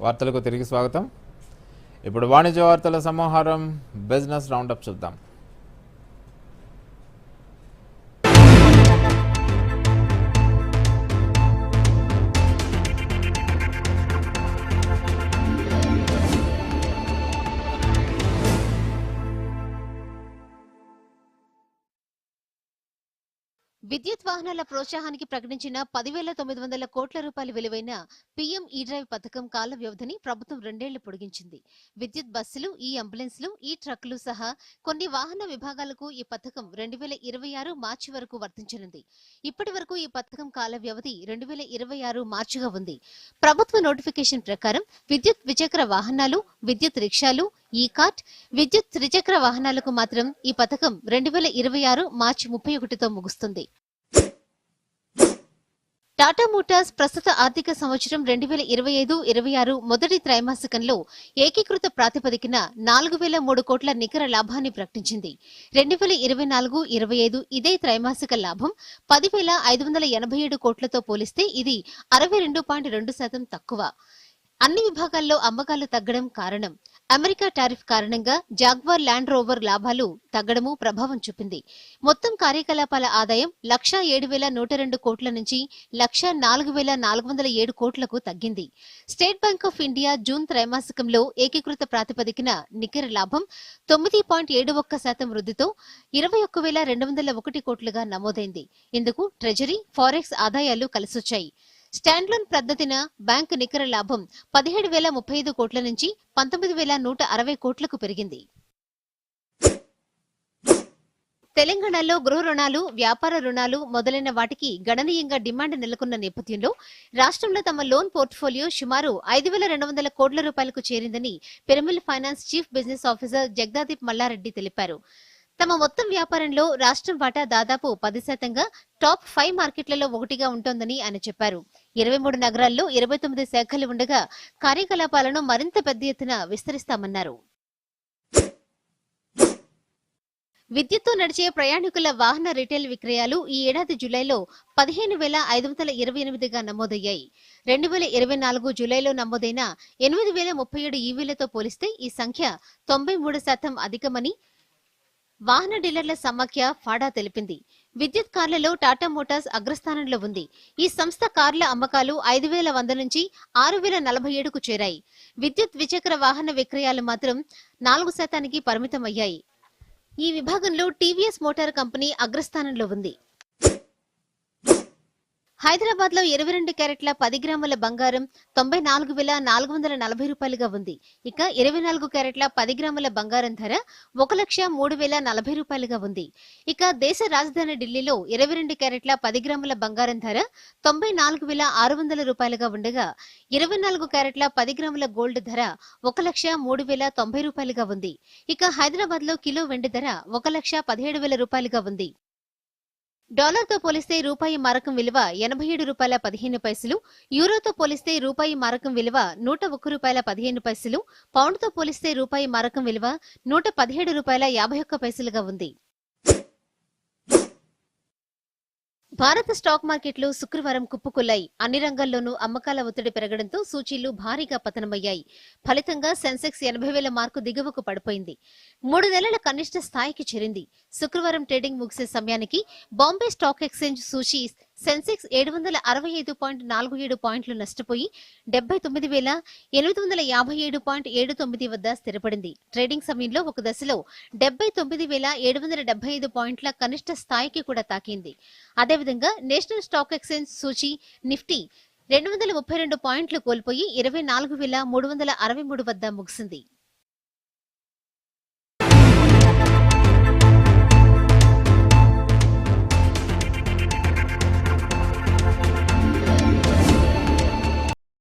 వార్తలకు తిరిగి స్వాగతం. ఇప్పుడు వాణిజ్య వార్తల సమాహారం బిజినెస్ రౌండప్ చూద్దాం. విద్యుత్ వాహనాల ప్రోత్సాహానికి ప్రకటించిన పదివేల తొమ్మిది వందల కోట్ల రూపాయల విలువైన పీఎం ఈ డ్రైవ్ పథకం కాల వ్యవధిని ప్రభుత్వం రెండేళ్ళు పొడిగించింది. విద్యుత్ బస్సులు ఈ అంబులెన్స్లు ఈ ట్రక్కులు సహా కొన్ని వాహన విభాగాలకు ఈ పథకం రెండు వేల ఇరవై ఆరు మార్చి వరకు వర్తించనుంది. ఇప్పటి వరకు ఈ పథకం కాల వ్యవధి రెండు వేల ఇరవై ఆరు మార్చిగా ఉంది. ప్రభుత్వ నోటిఫికేషన్ ప్రకారం విద్యుత్ ద్విచక్ర వాహనాలు విద్యుత్ రిక్షాలు ఈ కార్ట్ విద్యుత్ త్రిచక్ర వాహనాలకు మాత్రం ఈ పథకం రెండు వేల ఇరవై ఆరు మార్చి ముప్పై ఒకటితో ముగుస్తుంది. టాటా మోటార్స్ ప్రస్తుత ఆర్థిక సంవత్సరం రెండు వేల ఇరవై ఐదు ఇరవై ఆరు మొదటి త్రైమాసికంలో ఏకీకృత ప్రాతిపదికన నాలుగు వేల మూడు కోట్ల నికర లాభాన్ని ప్రకటించింది. రెండు వేల ఇరవై నాలుగు ఇరవై ఐదు ఇదే త్రైమాసిక లాభం. పదివేల ఐదు వందల ఎనభై ఏడు కోట్లతో పోలిస్తే ఇది అరవై రెండు పాయింట్ రెండు శాతం తక్కువ. అన్ని విభాగాల్లో అమ్మకాలు తగ్గడం కారణం అమెరికా టారిఫ్ కారణంగా జాగ్వార్ ల్యాండ్ రోవర్ లాభాలు తగ్గడము ప్రభావం చూపింది. మొత్తం కార్యకలాపాల ఆదాయం లక్షా ఏడు వేల నూట రెండు కోట్ల నుంచి లక్ష నాలుగు వేల నాలుగు వందల ఏడు కోట్లకు తగ్గింది. State Bank of India June త్రైమాసికంలో ఏకీకృత ప్రాతిపదికన నికర లాభం తొమ్మిది పాయింట్ ఏడు ఒక్క శాతం వృద్ధితో ఇరవై ఒక్క వేల రెండు వందల ఒకటి కోట్లుగా నమోదైంది. ఇందుకు ట్రెజరీ ఫారెక్స్ ఆదాయాలు కలిసొచ్చాయి. స్టాండ్లోన్ పద్ధతిన బ్యాంకు నికర లాభం పదిహేడు వేల ముప్పై ఐదు కోట్ల నుంచి పంతొమ్మిది వేల నూట అరవై కోట్లకు పెరిగింది. తెలంగాణలో గృహ రుణాలు వ్యాపార రుణాలు మొదలైన వాటికి గణనీయంగా డిమాండ్ నెలకొన్న నేపథ్యంలో రాష్ట్రంలో తమ లోన్ పోర్ట్ఫోలియో సుమారు ఐదు వేల రెండు వందల కోట్ల రూపాయలకు చేరిందని Piramal finance chief business officer Jagadadeep Mallareddy తెలిపారు. తమ మొత్తం వ్యాపారంలో రాష్ట్రం వాటా దాదాపు పది శాతంగా టాప్ ఫైవ్ మార్కెట్లలో ఒకటిగా ఉంటోందని ఆయన చెప్పారు. ఇరవై మూడు నగరాల్లో ఇరవై తొమ్మిది శాఖలు ఉండగా కార్యకలాపాలను మరింత పెద్ద ఎత్తున విస్తరిస్తామన్నారు. విద్యుత్తో నడిచే ప్రయాణికుల వాహన రిటైల్ విక్రయాలు ఈ ఏడాది జూలైలో పదిహేను వేల ఐదు వందల ఇరవై ఎనిమిదిగా నమోదయ్యాయి. రెండు వేల ఇరవై నాలుగు జూలైలో నమోదైన ఎనిమిది వేల ముప్పై ఏడు ఈవీలతో పోలిస్తే ఈ సంఖ్య తొంభై మూడు శాతం అధికమని వాహన డీలర్ల సమాఖ్య ఫాడా తెలిపింది. విద్యుత్ కార్లలో టాటా మోటార్స్ అగ్రస్థానంలో ఉంది. ఈ సంస్థ కార్ల అమ్మకాలు ఐదు వేల వంద నుంచి ఆరు వేల నలభై ఏడుకు చేరాయి. విద్యుత్ ద్విచక్ర వాహన విక్రయాలు మాత్రం నాలుగు శాతానికి పరిమితమయ్యాయి. ఈ విభాగంలో టీవీఎస్ మోటార్ కంపెనీ అగ్రస్థానంలో ఉంది. హైదరాబాద్లో ఇరవై రెండు క్యారెట్ల పది గ్రాముల బంగారం తొంభై నాలుగు వేల నాలుగు వందల నలభై రూపాయలుగా ఉంది. ఇక ఇరవై నాలుగు క్యారెట్ల పది గ్రాముల బంగారం ధర ఒక లక్ష మూడు వేల నలభై రూపాయలుగా ఉంది. ఇక దేశ రాజధాని ఢిల్లీలో ఇరవై రెండు క్యారెట్ల పది గ్రాముల బంగారం ధర తొంభై నాలుగు వేల ఆరు వందల రూపాయలుగా ఉండగా ఇరవై నాలుగు క్యారెట్ల పది గ్రాముల గోల్డ్ ధర ఒక లక్ష మూడు వేల తొంభై రూపాయలుగా ఉంది. ఇక హైదరాబాద్లో కిలో వెండి ధర ఒక లక్ష పదిహేడు వేల రూపాయలుగా ఉంది. డాలర్తో పోలిస్తే రూపాయి మారకం విలువ ఎనభై ఏడు రూపాయల పదిహేను పైసలు యూరోతో పోలిస్తే రూపాయి మారకం విలువ నూట ఒక్క రూపాయల పదిహేను పైసలు పౌండ్తో పోలిస్తే రూపాయి మారకం విలువ నూట పదిహేడు రూపాయల యాభై ఒక్క పైసలుగా ఉంది. భారత స్టాక్ మార్కెట్లు శుక్రవారం కుప్పకొల్లాయి. అన్ని రంగాల్లోనూ అమ్మకాల ఒత్తిడి పెరగడంతో సూచీలు భారీగా పతనమయ్యాయి. ఫలితంగా సెన్సెక్స్ ఎనభై వేల మార్కు దిగువకు పడిపోయింది. మూడు నెలల కనిష్ట స్థాయికి చేరింది. శుక్రవారం ట్రేడింగ్ ముగిసే సమయానికి బాంబే స్టాక్ ఎక్స్చేంజ్ సూచీ సెన్సెక్స్ ఏడు వందల అరవై ఐదు పాయింట్ నాలుగు ఏడు పాయింట్లు నష్టపోయి డెబ్బై తొమ్మిది వేల ఎనిమిది వందల యాభై ఏడు పాయింట్ ఏడు తొమ్మిది వద్ద స్థిరపడింది. ట్రేడింగ్ సమయంలో ఒక దశలో డెబ్బై తొమ్మిది వేల ఏడు వందల డెబ్బై ఐదు పాయింట్ల కనిష్ట స్థాయికి కూడా తాకింది. అదేవిధంగా నేషనల్ స్టాక్ ఎక్స్చేంజ్ సూచి నిఫ్టీ రెండు వందల ముప్పై రెండు పాయింట్లు కోల్పోయి ఇరవై నాలుగు వేల మూడు వందల అరవై మూడు వద్ద ముగిసింది.